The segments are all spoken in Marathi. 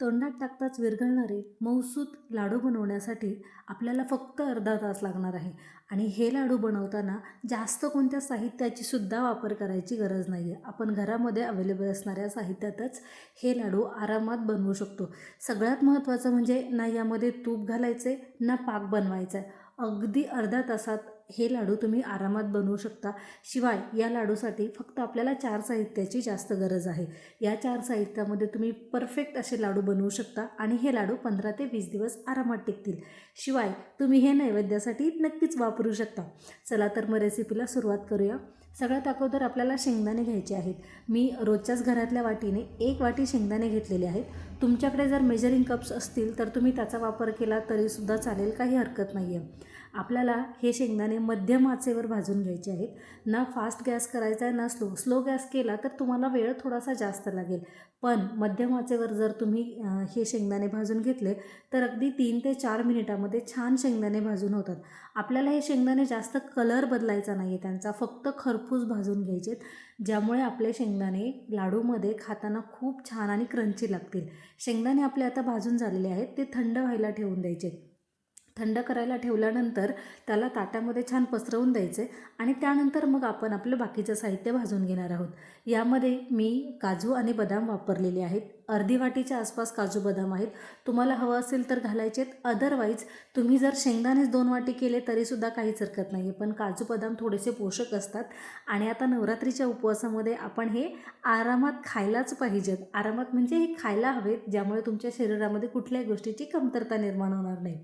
तोंडात टाकताच विरघळणारे मौसूत लाडू बनवण्यासाठी आपल्याला फक्त अर्धा तास लागणार आहे. आणि हे लाडू बनवताना जास्त कोणत्या साहित्याची सुद्धा वापर करायची गरज नाही आहे आपण घरामध्ये अवेलेबल असणाऱ्या साहित्यातच हे लाडू आरामात बनवू शकतो. सगळ्यात महत्त्वाचं म्हणजे ना यामध्ये तूप घालायचे ना पाक बनवायचा आहे अगदी अर्ध्या तासात हे लाडू तुम्ही आरामात बनवू शकता. शिवाय या लाडूसाठी फक्त आपल्याला चार साहित्याची जास्त गरज आहे. या चार साहित्यामध्ये तुम्ही परफेक्ट असे लाडू बनवू शकता आणि हे लाडू पंधरा ते वीस दिवस आरामात टिकतील. शिवाय तुम्ही हे नैवेद्यासाठी नक्कीच वापरू शकता. चला तर मग रेसिपीला सुरुवात करूया. सगळ्यात अगोदर आपल्याला शेंगदाणे घ्यायचे आहेत. मी रोजच्याच घरातल्या वाटीने एक वाटी शेंगदाणे घेतलेले आहेत. तुमच्याकडे जर मेजरिंग कप्स असतील तर तुम्ही त्याचा वापर केला तरीसुद्धा चालेल काही हरकत नाही आहे आपल्याला हे शेंगदाणे मध्यम आचेवर भाजून घ्यायचे आहेत. ना फास्ट गॅस करायचा आहे ना स्लो स्लो गॅस केला तर तुम्हाला वेळ थोडासा जास्त लागेल. पण मध्यम आचेवर जर तुम्ही हे शेंगदाणे भाजून घेतले तर अगदी तीन ते चार मिनिटामध्ये छान शेंगदाणे भाजून होतात. आपल्याला हे शेंगदाणे जास्त कलर बदलायचा नाही आहे त्यांचा फक्त खरपूस भाजून घ्यायचे ज्यामुळे आपले शेंगदाणे लाडूमध्ये खाताना खूप छान आणि क्रंची लागतील. शेंगदाणे आपले आता भाजून झालेले आहेत ते थंड व्हायला ठेवून द्यायचे थंड करायला ठेवल्यानंतर त्याला ताटामध्ये छान पसरवून द्यायचे आणि त्यानंतर मग आपण आपलं बाकीचं साहित्य भाजून घेणार आहोत. यामध्ये मी काजू आणि बदाम वापरलेले आहेत. अर्धी वाटीच्या आसपास काजू बदाम आहेत. तुम्हाला हवं असेल तर घालायचे आहेत अदरवाईज तुम्ही जर शेंगदाणेच दोन वाटी केले तरीसुद्धा काहीच हरकत नाही आहे पण काजू बदाम थोडेसे पोषक असतात. आणि आता नवरात्रीच्या उपवासामध्ये आपण हे आरामात खायलाच पाहिजेत. आरामात म्हणजे हे खायला हवेत ज्यामुळे तुमच्या शरीरामध्ये कुठल्याही गोष्टीची कमतरता निर्माण होणार नाही.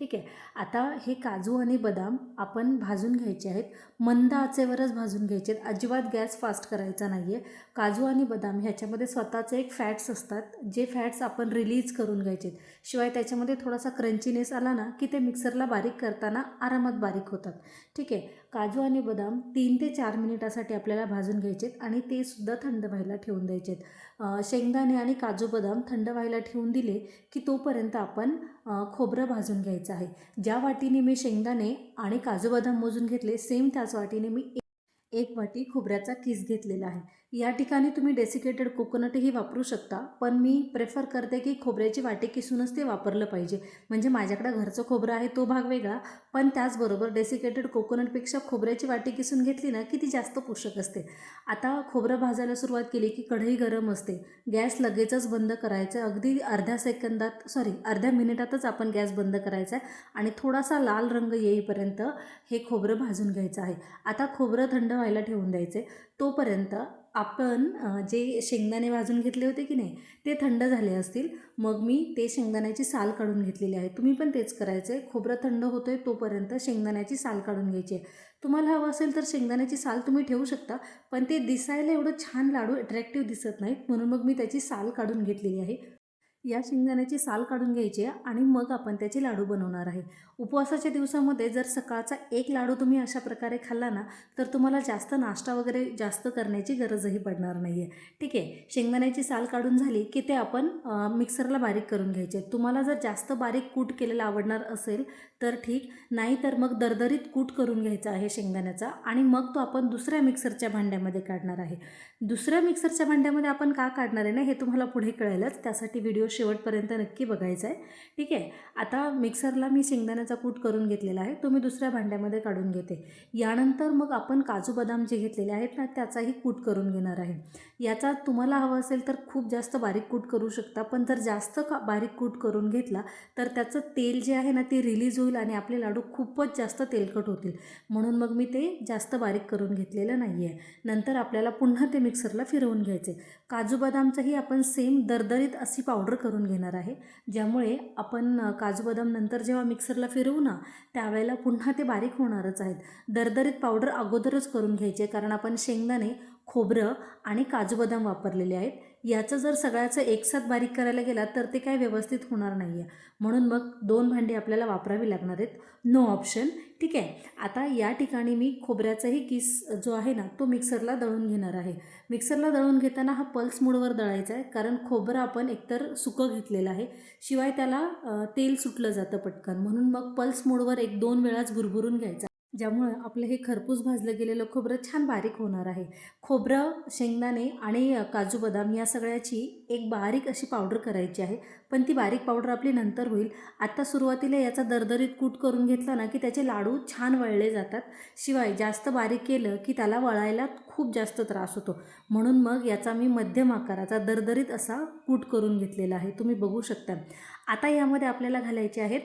ठीक आहे? आता हे काजू आणि बदाम आपण भाजून घ्यायचे आहेत. मंद आचेवरच भाजून घ्यायचे आहेत अजिबात गॅस फास्ट करायचा नाही आहे काजू आणि बदाम ह्याच्यामध्ये स्वतःचे एक फॅट्स असतात जे फॅट्स आपण रिलीज करून घ्यायचे शिवाय त्याच्यामध्ये थोडासा क्रंचीनेस आला ना की ते मिक्सरला बारीक करताना आरामात बारीक होतात. ठीक आहे? काजू आणि बदाम तीन ते चार मिनिटासाठी आपल्याला भाजून घ्यायचे आणि ते सुद्धा थंड व्हायला ठेवून द्यायचे आहेत शेंगदाणे आणि काजू बदाम थंड व्हायला ठेवून दिले की तोपर्यंत आपण खोबरं भाजून घ्यायचं आहे. ज्या वाटीने मी शेंगदाणे आणि काजू बदाम मोजून घेतले सेम त्याच वाटीने मी एक वाटी खोबऱ्याचा किस घेतलेला आहे. या ठिकाणी तुम्ही डेसिकेटेड कोकोनटही वापरू शकता पण मी प्रेफर करते की खोबऱ्याची वाटी किसूनच ते वापरलं पाहिजे. म्हणजे माझ्याकडं घरचं खोबरं आहे तो भाग वेगळा पण त्याचबरोबर डेसिकेटेड कोकोनटपेक्षा खोबऱ्याची वाटी किसून घेतली ना की ती जास्त पोषक असते. आता खोबरं भाजायला सुरुवात केली की कढई गरम असते. गॅस लगेचच बंद करायचं अगदी अर्ध्या सेकंदात सॉरी अर्ध्या मिनिटातच आपण गॅस बंद करायचा आहे आणि थोडासा लाल रंग येईपर्यंत हे खोबरं भाजून घ्यायचं आहे. आता खोबरं थंड व्हायला ठेवून द्यायचे तोपर्यंत आपण जे शेंगदाणे भाजून घेतले होते की नाही ते थंड झाले असतील. मग मी ते शेंगदाण्याची साल काढून घेतलेली आहे. तुम्ही पण तेच करायचं आहे. खोबरं थंड होतं आहे तोपर्यंत शेंगदाण्याची साल काढून घ्यायची आहे. तुम्हाला हवं असेल तर शेंगदाण्याची साल तुम्ही ठेवू शकता पण ते दिसायला एवढं छान लाडू अट्रॅक्टिव्ह दिसत नाहीत. म्हणून मग मी त्याची साल काढून घेतलेली आहे. या शेंगदाण्याची साल काढून घ्यायची आहे आणि मग आपण त्याचे लाडू बनवणार आहे. उपवासाच्या दिवसामध्ये जर सकाळचा एक लाडू तुम्ही अशा प्रकारे खाल्ला ना तर तुम्हाला जास्त नाश्ता वगैरे जास्त करण्याची गरजही पडणार नाही आहे ठीक आहे? शेंगदाण्याची साल काढून झाली की ते आपण मिक्सरला बारीक करून घ्यायचे. तुम्हाला जर जास्त बारीक कूट केलेलं आवडणार असेल तर ठीक. नाही तर मग दरदरीत कूट करून घ्यायचा आहे शेंगदाण्याचा आणि मग तो आपण दुसऱ्या मिक्सरच्या भांड्यामध्ये काढणार आहे. दुसऱ्या मिक्सरच्या भांड्यामध्ये आपण का काढणार आहे ना हे तुम्हाला पुढे कळेलच. त्यासाठी व्हिडिओ शेवटपर्यंत नक्की बघायचा आहे ठीक आहे? आता मिक्सरला मी शेंगदाण्याचा कूट करून घेतलेला आहे. तो मी दुसऱ्या भांड्यामध्ये काढून घेते. यानंतर मग आपण काजू बदाम जे घेतलेले आहेत ना त्याचाही कूट करून घेणार आहे. याचा तुम्हाला हवं असेल तर खूप जास्त बारीक कूट करू शकता पण जर जास्त का बारीक कूट करून घेतला तर त्याचं तेल जे आहे ना ते रिलीज होईल आणि आपले लाडू खूपच जास्त तेलकट होतील. म्हणून मग मी ते जास्त बारीक करून घेतलेलं नाही आहे नंतर आपल्याला पुन्हा ते मिक्सरला फिरवून घ्यायचे काजू बदामचंही आपण सेम दरदरीत अशी पावडर करून घेणार आहे. ज्यामुळे आपण काजू बदाम नंतर जेव्हा मिक्सरला फिरवू ना त्यावेळेला पुन्हा ते बारीक होणारच आहेत. दरदरीत पावडर अगोदरच करून घ्यायचे कारण आपण शेंगदाणे खोबरं आणि काजू बदाम वापरलेले आहेत. याचं जर सगळ्याचं एकसाथ बारीक करायला गेला तर ते काय व्यवस्थित होणार नाही आहे म्हणून मग दोन भांडी आपल्याला वापरावी लागणार आहेत. No option. ठीक आहे. आता या ठिकाणी मी खोबऱ्याचाही किस जो आहे ना तो मिक्सरला दळून घेणार आहे. मिक्सरला दळून घेताना हा पल्स मोडवर दळायचा आहे कारण खोबरं आपण एकतर सुकं घेतलेलं आहे. शिवाय त्याला तेल सुटलं जातं पटकन. म्हणून मग पल्स मोडवर एक दोन वेळाच भुरभुरून घ्यायचा. ज्यामुळं आपलं हे खरपूस भाजलं गेलेलं खोबरं छान बारीक होणार आहे. खोबरं शेंगदाणे आणि काजू बदाम या सगळ्याची एक बारीक अशी पावडर करायची आहे. पण ती बारीक पावडर आपली नंतर होईल. आत्ता सुरुवातीला याचा दरदरीत कूट करून घेतला ना की त्याचे लाडू छान वळले जातात. शिवाय जास्त बारीक केलं की त्याला वळायला खूप जास्त त्रास होतो. म्हणून मग याचा मी मध्यम आकाराचा दरदरीत असा कूट करून घेतलेला आहे. तुम्ही बघू शकता. आता यामध्ये आपल्याला घालायचे आहेत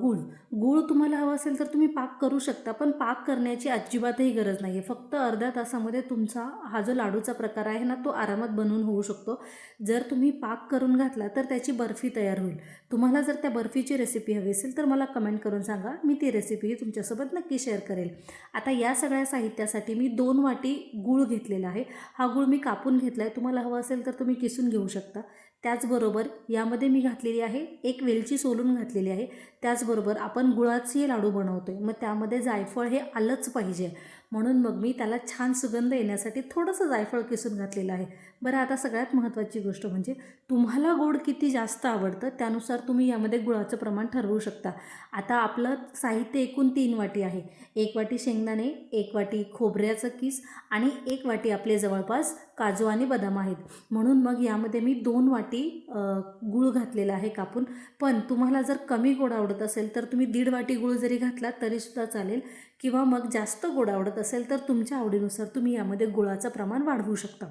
गूळ. गूळ तुम्हाला हवं असेल तर तुम्ही पाक करू शकता पण पाक करण्याची अजिबातही गरज नाही आहे फक्त अर्ध्या तासामध्ये तुमचा हा जो लाडूचा प्रकार आहे ना तो आरामात बनवून होऊ शकतो. जर तुम्ही पाक करून घातला तर त्याची बर्फी तयार होईल. तुम्हाला जर त्या बर्फीची रेसिपी हवी असेल तर मला कमेंट करून सांगा. मी ती रेसिपी तुमच्यासोबत नक्की शेअर करेल. आता या सगळ्या साहित्यासाठी मी दोन वाटी गूळ घेतलेला आहे. हा गूळ मी कापून घेतला आहे तुम्हाला हवं असेल तर तुम्ही किसून घेऊ शकता. त्याचबरोबर यामध्ये मी घातलेली आहे एक वेलची सोलून घातलेली आहे. त्याचबरोबर आपण गुळाचे लाडू बनवतो आहे मग त्यामध्ये जायफळ हे आलंच पाहिजे. म्हणून मग मी त्याला छान सुगंध येण्यासाठी थोडंसं जायफळ किसून घातलेलं आहे. बरं आता सगळ्यात महत्त्वाची गोष्ट म्हणजे तुम्हाला गोड किती जास्त आवडतं त्यानुसार तुम्ही यामध्ये गुळाचं प्रमाण ठरवू शकता. आता आपलं साहित्य एकूण तीन वाटी आहे. एक वाटी शेंगदाणे एक वाटी खोबऱ्याचं किस आणि एक वाटी आपले जवळपास काजू आणि बदाम आहेत. म्हणून मग यामध्ये मी दोन वाटी गूळ घातलेला आहे कापून. पण तुम्हाला जर कमी गोड आवडत असेल तर तुम्ही दीड वाटी गूळ जरी घातला तरीसुद्धा चालेल. किंवा मग जास्त गोड आवडत असेल तर तुमच्या आवडीनुसार तुम्ही यामध्ये गुळाचं प्रमाण वाढवू शकता.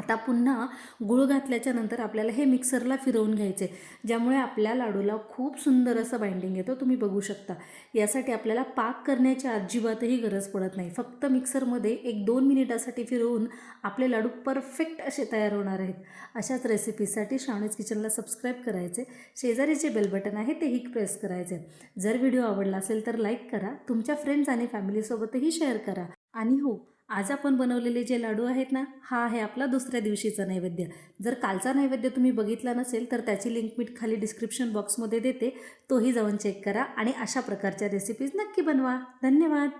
आता पुन्हा गूळ घातल्याच्या नंतर आपल्याला हे मिक्सरला फिरवून घ्यायचे ज्यामुळे आपल्या लाडूला खूप सुंदर असं बाइंडिंग येतो. तुम्ही बघू शकता. यासाठी आपल्याला पाक करण्याची अजिबातही गरज पडत नाही. फक्त मिक्सरमध्ये एक दोन मिनिटासाठी फिरवून आपले लाडू परफेक्ट असे तयार होणार आहेत. अशाच रेसिपीसाठी श्रावणीज किचनला सबस्क्राईब करायचे शेजारी जे बेल बटन आहे तेही प्रेस करायचे जर व्हिडिओ आवडला असेल तर लाईक करा. तुमच्या फ्रेंड्स आणि फॅमिलीसोबतही शेअर करा. आणि हो आज आपण बनवलेले जे लाडू आहेत ना हा आहे आपला दुसऱ्या दिवशीचा नैवेद्य. जर कालचा नैवेद्य तुम्ही बघितला नसेल तर त्याची लिंक मी खाली डिस्क्रिप्शन बॉक्समध्ये देते. तोही जाऊन चेक करा आणि अशा प्रकारच्या रेसिपीज नक्की बनवा. धन्यवाद!